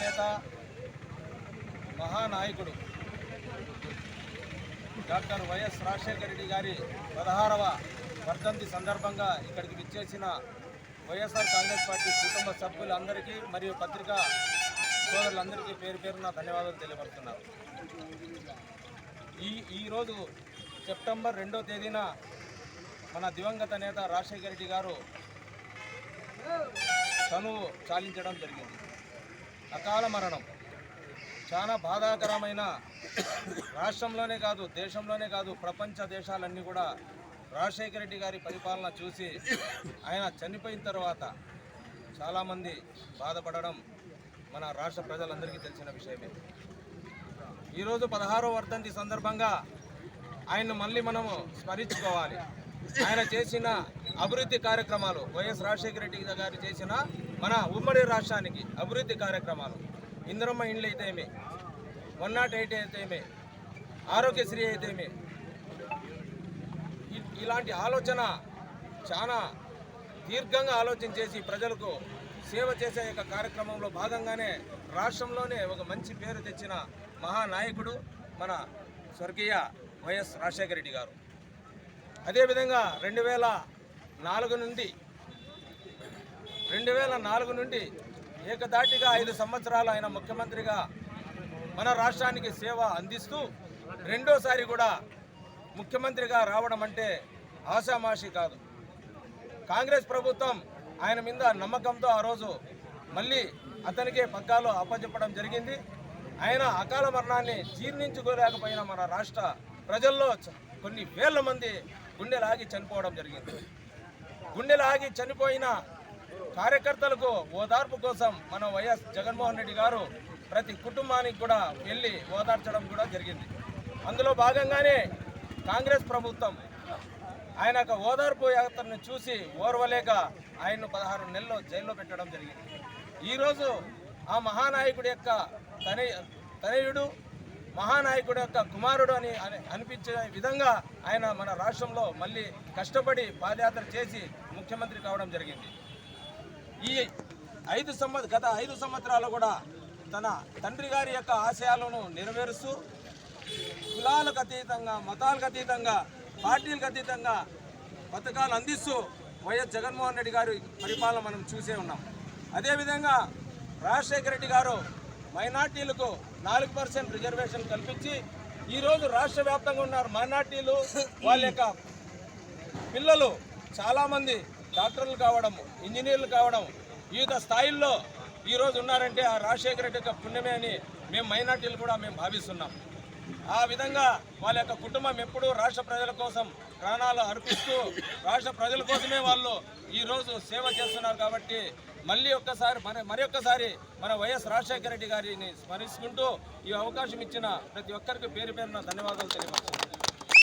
నేత మహానాయకుడు doctor YS Rajasekhara Reddy గారి పదహారవ వర్ధంతి సందర్భంగా ఇక్కడికి విచ్చేసిన వైఎస్ఆర్ కాంగ్రెస్ పార్టీ కుటుంబ సభ్యులందరికీ మరియు పత్రికా సోదరులందరికీ పేరు పేరున ధన్యవాదాలు తెలియపడుతున్నారు ఈ ఈరోజు సెప్టెంబర్ రెండో తేదీన మన దివంగత నేత రాజశేఖర రెడ్డి గారు తను చాలించడం జరిగింది. అకాల మరణం. చాలా బాధాకరమైన రాష్ట్రంలోనే కాదు దేశంలోనే కాదు ప్రపంచ దేశాలన్నీ కూడా రాజశేఖర రెడ్డి గారి పరిపాలన చూసి ఆయన చనిపోయిన తర్వాత చాలామంది బాధపడడం మన రాష్ట్ర ప్రజలందరికీ తెలిసిన విషయమే. ఈరోజు పదహారో వర్ధంతి సందర్భంగా ఆయన్ను మళ్ళీ మనము స్మరించుకోవాలి. ఆయన చేసిన అభివృద్ధి కార్యక్రమాలు వైఎస్ రాజశేఖర రెడ్డి గారు చేసిన మన ఉమ్మడి రాష్ట్రానికి అభివృద్ధి కార్యక్రమాలు. ఇంద్రమ్మ ఇండ్లు అయితేమే వన్ నాట్ ఎయిట్ అయితేమే ఆరోగ్యశ్రీ అయితేమే. ఇలాంటి ఆలోచన చాలా దీర్ఘంగా ఆలోచన చేసి ప్రజలకు సేవ చేసే యొక్క కార్యక్రమంలో భాగంగానే రాష్ట్రంలోనే ఒక మంచి పేరు తెచ్చిన మహానాయకుడు మన స్వర్గీయ వైఎస్ రాజశేఖర రెడ్డి గారు. అదేవిధంగా రెండు వేల నాలుగు నుండి రెండు వేల నాలుగు నుండి ఏకదాటిగా ఐదు సంవత్సరాలు ఆయన ముఖ్యమంత్రిగా మన రాష్ట్రానికి సేవ అందిస్తూ రెండోసారి కూడా ముఖ్యమంత్రిగా రావడం అంటే ఆషామాషి కాదు. కాంగ్రెస్ ప్రభుత్వం ఆయన మీద నమ్మకంతో ఆ రోజు మళ్ళీ అతనికే పగ్గాలు అప్పచెప్పడం జరిగింది. ఆయన అకాల మరణాన్ని జీర్ణించుకోలేకపోయిన మన రాష్ట్ర ప్రజల్లో కొన్ని వేల మంది గుండెలాగి చనిపోవడం జరిగింది. గుండెలాగి చనిపోయిన కార్యకర్తలకు ఓదార్పు కోసం మన వైఎస్ జగన్మోహన్ రెడ్డి గారు ప్రతి కుటుంబానికి కూడా వెళ్ళి ఓదార్చడం కూడా జరిగింది. అందులో భాగంగానే కాంగ్రెస్ ప్రభుత్వం ఆయన యొక్క ఓదార్పు యాత్రను చూసి ఓర్వలేక ఆయన్ను పదహారు నెలలు జైల్లో పెట్టడం జరిగింది. ఈరోజు ఆ మహానాయకుడి యొక్క తనయ తనయుడు మహానాయకుడి యొక్క కుమారుడు అని అని అనిపించే విధంగా ఆయన మన రాష్ట్రంలో మళ్ళీ కష్టపడి పాదయాత్ర చేసి ముఖ్యమంత్రి కావడం జరిగింది. ఈ ఐదు సంవత్ గత ఐదు సంవత్సరాలు కూడా తన తండ్రి గారి యొక్క ఆశయాలను నెరవేరుస్తూ కులాలకు అతీతంగా మతాలకు అతీతంగా పార్టీలకు అతీతంగా పథకాలు అందిస్తూ వైఎస్ జగన్మోహన్ రెడ్డి గారి పరిపాలన మనం చూసే ఉన్నాం. అదేవిధంగా రాజశేఖర రెడ్డి గారు మైనార్టీలకు నాలుగు పర్సెంట్ రిజర్వేషన్ కల్పించి ఈరోజు రాష్ట్ర వ్యాప్తంగా ఉన్నారు మైనార్టీలు వాళ్ళ యొక్క పిల్లలు చాలామంది డాక్టర్లు కావడం ఇంజనీర్లు కావడం వివిధ స్థాయిల్లో ఈరోజు ఉన్నారంటే ఆ రాజశేఖర రెడ్డి యొక్క పుణ్యమే అని మేము మైనార్టీలు కూడా మేము భావిస్తున్నాం. ఆ విధంగా వాళ్ళ యొక్క కుటుంబం ఎప్పుడూ రాష్ట్ర ప్రజల కోసం ప్రాణాలు అర్పిస్తూ రాష్ట్ర ప్రజల కోసమే వాళ్ళు ఈరోజు సేవ చేస్తున్నారు కాబట్టి మళ్ళీ ఒక్కసారి మన మరొక్కసారి మన వైఎస్ రాజశేఖర రెడ్డి గారిని స్మరించుకుంటూ ఈ అవకాశం ఇచ్చిన ప్రతి ఒక్కరికి పేరు పేరున ధన్యవాదాలు తెలియపరుస్తున్నాను.